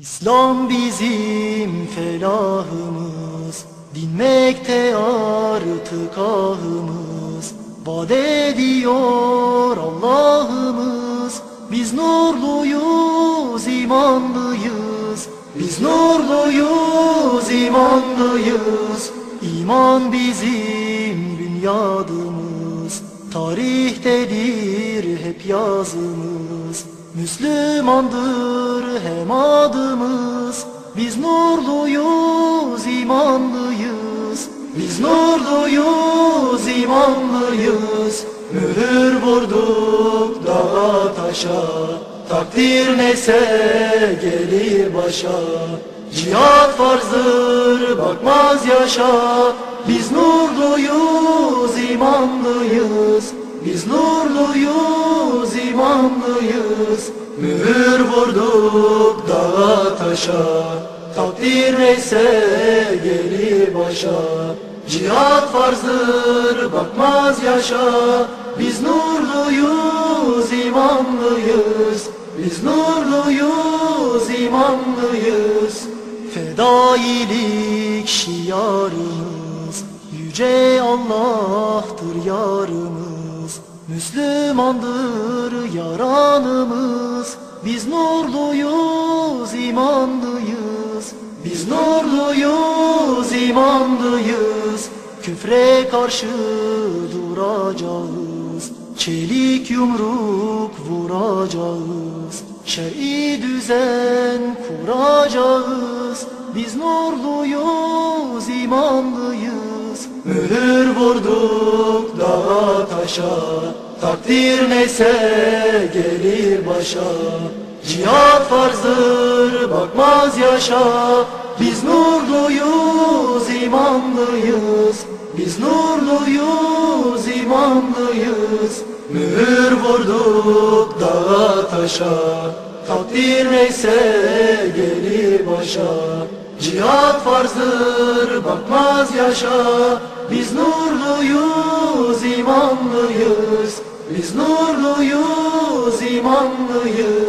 İslam bizim felahımız, dinmekte artık ahımız. Vaat ediyor Allah'ımız, biz nurluyuz, imanlıyız. Biz nurluyuz, imanlıyız. İman bizim bünyadımız, tarihtedir hep yazımız. Müslümandır hem adımız. Biz nurluyuz, imanlıyız. Biz nurluyuz, imanlıyız. Mühür vurduk dağa taşa. Takdir neyse gelir başa. Cihat farzdır bakmaz yaşa. Biz nurluyuz, imanlıyız Biz nurluyuz, imanlıyız. Mühür vurduk dağa taşa. Takdir neyse gelir başa. Cihat farzdır bakmaz yaşa. Biz nurluyuz, imanlıyız. Biz nurluyuz, imanlıyız. Fedailik şiarımız. Yüce Allah'tır yarımız Müslümandır yaranımız. Biz nurluyuz, imanlıyız. Biz nurluyuz, imanlıyız. Küfre karşı duracağız. Çelik yumruk vuracağız. Şer'i düzen kuracağız. Biz nurluyuz, imanlıyız. Mühür vurduk taşa Takdir neyse gelir başa. Cihat farzdır bakmaz yaşa. Biz nurluyuz, imanlıyız. Biz nurluyuz, imanlıyız. Mühür vurduk dağa taşa. Takdir neyse gelir başa Cihat farzdır bakmaz yaşa. Biz nurluyuz, imanlıyız. Biz nurluyuz, imanlıyız